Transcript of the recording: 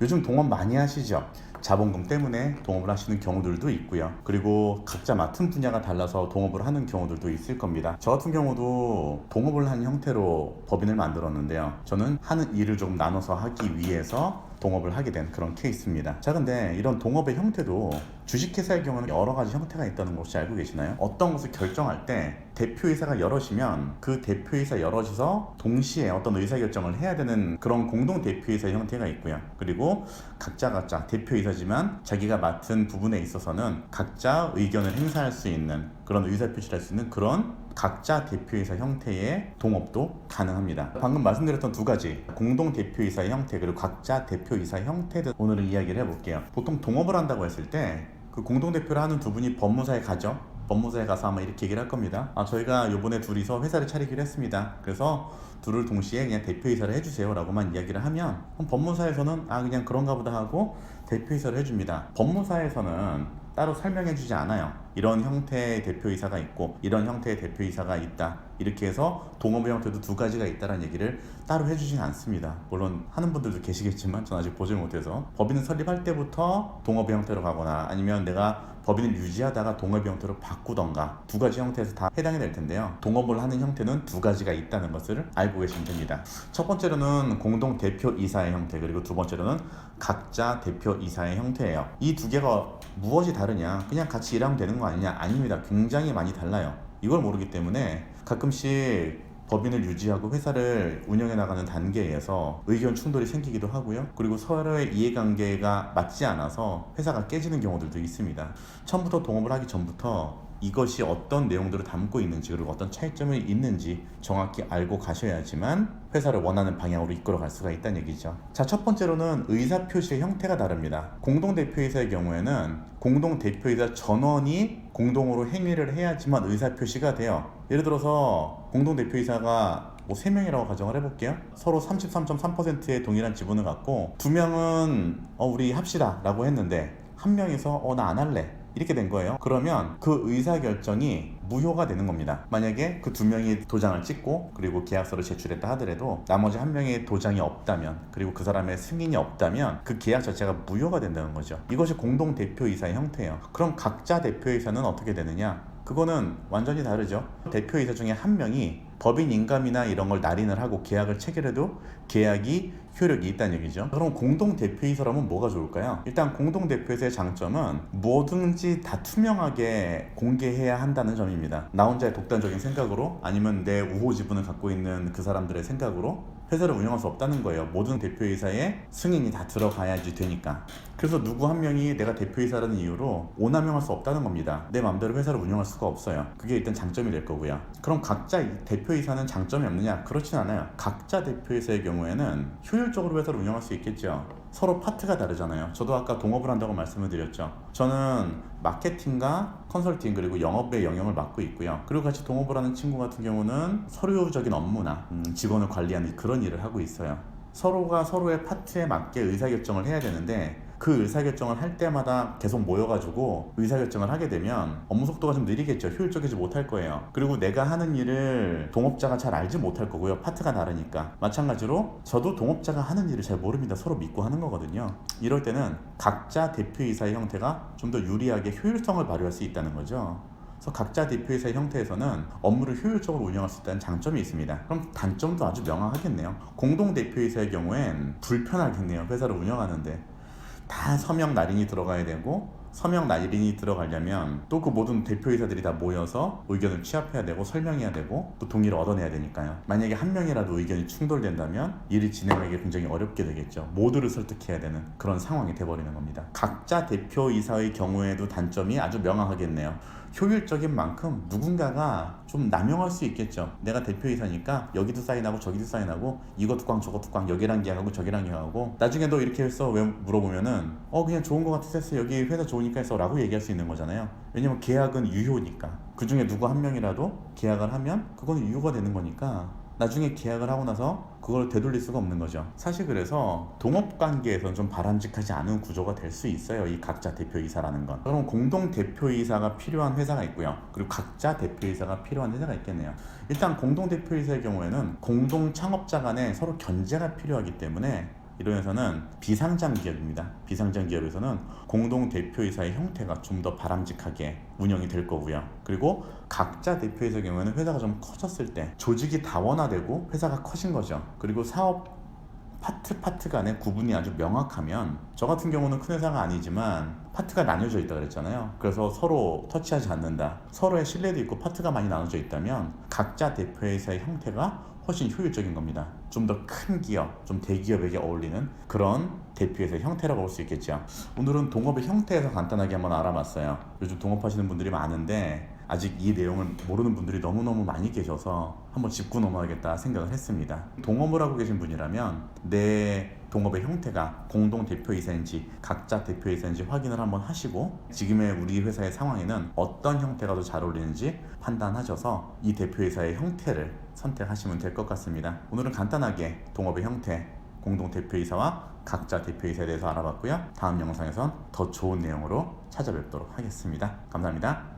요즘 동업 많이 하시죠? 자본금 때문에 동업을 하시는 경우들도 있고요. 그리고 각자 맡은 분야가 달라서 동업을 하는 경우들도 있을 겁니다. 저 같은 경우도 동업을 한 형태로 법인을 만들었는데요. 저는 하는 일을 조금 나눠서 하기 위해서 동업을 하게 된 그런 케이스입니다. 자, 근데 이런 동업의 형태도 주식회사의 경우는 여러 가지 형태가 있다는 거 혹시 알고 계시나요? 어떤 것을 결정할 때 대표이사가 여럿이면 그 대표이사 여럿이서 동시에 어떤 의사결정을 해야 되는 그런 공동 대표이사 형태가 있고요. 그리고 각자 각자 대표이사지만 자기가 맡은 부분에 있어서는 각자 의견을 행사할 수 있는 그런 의사표시를 할 수 있는 그런 각자 대표이사 형태의 동업도 가능합니다. 방금 말씀드렸던 두 가지 공동 대표이사 형태 그리고 각자 대표이사 형태들 오늘은 이야기를 해볼게요. 보통 동업을 한다고 했을 때 그 공동 대표를 하는 두 분이 법무사에 가죠. 법무사에 가서 아마 이렇게 얘기를 할 겁니다. 아 저희가 요번에 둘이서 회사를 차리기로 했습니다. 그래서 둘을 동시에 그냥 대표이사를 해주세요 라고만 이야기를 하면 법무사에서는 아 그냥 그런가 보다 하고 대표이사를 해줍니다. 법무사에서는 따로 설명해주지 않아요. 이런 형태의 대표이사가 있고 이런 형태의 대표이사가 있다. 이렇게 해서 동업의 형태도 두 가지가 있다는 얘기를 따로 해주진 않습니다. 물론 하는 분들도 계시겠지만 전 아직 보질 못해서 법인을 설립할 때부터 동업의 형태로 가거나 아니면 내가 법인을 유지하다가 동업의 형태로 바꾸던가 두 가지 형태에서 다 해당이 될 텐데요. 동업을 하는 형태는 두 가지가 있다는 것을 알고 계시면 됩니다. 첫 번째로는 공동 대표 이사의 형태 그리고 두 번째로는 각자 대표 이사의 형태예요. 이 두 개가 무엇이 다르냐? 그냥 같이 일하면 되는 거 아니냐? 아닙니다. 굉장히 많이 달라요. 이걸 모르기 때문에 가끔씩 법인을 유지하고 회사를 운영해 나가는 단계에서 의견 충돌이 생기기도 하고요. 그리고 서로의 이해관계가 맞지 않아서 회사가 깨지는 경우들도 있습니다. 처음부터 동업을 하기 전부터 이것이 어떤 내용들을 담고 있는지 그리고 어떤 차이점이 있는지 정확히 알고 가셔야지만 회사를 원하는 방향으로 이끌어갈 수가 있다는 얘기죠. 자, 첫 번째로는 의사 표시의 형태가 다릅니다. 공동 대표이사의 경우에는 공동 대표이사 전원이 공동으로 행위를 해야지만 의사 표시가 돼요. 예를 들어서 공동 대표이사가 뭐 3명이라고 가정을 해볼게요. 서로 33.3%의 동일한 지분을 갖고 두 명은 어, 우리 합시다 라고 했는데 한 명이서 어, 나 안 할래. 이렇게 된 거예요. 그러면 그 의사 결정이 무효가 되는 겁니다. 만약에 그 두 명이 도장을 찍고 그리고 계약서를 제출했다 하더라도 나머지 한 명의 도장이 없다면 그리고 그 사람의 승인이 없다면 그 계약 자체가 무효가 된다는 거죠. 이것이 공동 대표이사의 형태예요. 그럼 각자 대표이사는 어떻게 되느냐? 그거는 완전히 다르죠. 대표이사 중에 한 명이 법인 인감이나 이런 걸 날인을 하고 계약을 체결해도 계약이 효력이 있다는 얘기죠. 그럼 공동 대표이사라면 뭐가 좋을까요? 일단 공동 대표이사의 장점은 뭐든지 다 투명하게 공개해야 한다는 점입니다. 나 혼자의 독단적인 생각으로 아니면 내 우호 지분을 갖고 있는 그 사람들의 생각으로 회사를 운영할 수 없다는 거예요. 모든 대표이사에 승인이 다 들어가야지 되니까. 그래서 누구 한 명이 내가 대표이사라는 이유로 오남용할 수 없다는 겁니다. 내 마음대로 회사를 운영할 수가 없어요. 그게 일단 장점이 될 거고요. 그럼 각자 이 대표이사는 장점이 없느냐? 그렇진 않아요. 각자 대표이사의 경우에는 효율적으로 회사를 운영할 수 있겠죠. 서로 파트가 다르잖아요. 저도 아까 동업을 한다고 말씀을 드렸죠. 저는 마케팅과 컨설팅 그리고 영업의 영역을 맡고 있고요. 그리고 같이 동업을 하는 친구 같은 경우는 서류적인 업무나 음, 직원을 관리하는 그런 일을 하고 있어요. 서로가 서로의 파트에 맞게 의사결정을 해야 되는데 그 의사결정을 할 때마다 계속 모여가지고 의사결정을 하게 되면 업무 속도가 좀 느리겠죠. 효율적이지 못할 거예요. 그리고 내가 하는 일을 동업자가 잘 알지 못할 거고요. 파트가 다르니까. 마찬가지로 저도 동업자가 하는 일을 잘 모릅니다. 서로 믿고 하는 거거든요. 이럴 때는 각자 대표이사의 형태가 좀 더 유리하게 효율성을 발휘할 수 있다는 거죠. 그래서 각자 대표이사의 형태에서는 업무를 효율적으로 운영할 수 있다는 장점이 있습니다. 그럼 단점도 아주 명확하겠네요. 공동 대표이사의 경우엔 불편하겠네요. 회사를 운영하는데 다 서명 날인이 들어가야 되고 서명 날인이 들어가려면 또 그 모든 대표이사들이 다 모여서 의견을 취합해야 되고 설명해야 되고 또 동의를 얻어내야 되니까요. 만약에 한 명이라도 의견이 충돌된다면 일을 진행하기 굉장히 어렵게 되겠죠. 모두를 설득해야 되는 그런 상황이 돼버리는 겁니다. 각자 대표이사의 경우에도 단점이 아주 명확하겠네요. 효율적인 만큼 누군가가 좀 남용할 수 있겠죠. 내가 대표이사니까 여기도 사인하고 저기도 사인하고 이것도 꽝 저것도 꽝 여기랑 계약하고 저기랑 계약하고 나중에 너 이렇게 했어 왜 물어보면은 어 그냥 좋은 거 같아서 했어 여기 회사 좋으니까 했어 라고 얘기할 수 있는 거잖아요. 왜냐면 계약은 유효니까 그 중에 누구 한 명이라도 계약을 하면 그거는 유효가 되는 거니까 나중에 계약을 하고 나서 그걸 되돌릴 수가 없는 거죠. 사실 그래서 동업 관계에서는 좀 바람직하지 않은 구조가 될 수 있어요. 이 각자 대표이사라는 건. 그럼 공동 대표이사가 필요한 회사가 있고요. 그리고 각자 대표이사가 필요한 회사가 있겠네요. 일단 공동 대표이사의 경우에는 공동 창업자 간에 서로 견제가 필요하기 때문에 회사는 비상장 기업입니다. 비상장 기업에서는 공동 대표이사의 형태가 좀 더 바람직하게 운영이 될 거고요. 그리고 각자 대표이사의 경우에는 회사가 좀 커졌을 때 조직이 다원화되고 회사가 커진 거죠. 그리고 사업 파트 파트 간의 구분이 아주 명확하면 저 같은 경우는 큰 회사가 아니지만 파트가 나뉘어져 있다 그랬잖아요. 그래서 서로 터치하지 않는다. 서로의 신뢰도 있고 파트가 많이 나눠져 있다면 각자 대표회사의 형태가 훨씬 효율적인 겁니다. 좀 더 큰 기업, 좀 대기업에게 어울리는 그런 대표회사의 형태라고 볼 수 있겠죠. 오늘은 동업의 형태에서 간단하게 한번 알아봤어요. 요즘 동업하시는 분들이 많은데 아직 이 내용을 모르는 분들이 너무너무 많이 계셔서 한번 짚고 넘어가겠다 생각을 했습니다. 동업을 하고 계신 분이라면 내 동업의 형태가 공동 대표이사인지 각자 대표이사인지 확인을 한번 하시고 지금의 우리 회사의 상황에는 어떤 형태가 더 잘 어울리는지 판단하셔서 이 대표이사의 형태를 선택하시면 될 것 같습니다. 오늘은 간단하게 동업의 형태, 공동 대표이사와 각자 대표이사에 대해서 알아봤고요. 다음 영상에선 더 좋은 내용으로 찾아뵙도록 하겠습니다. 감사합니다.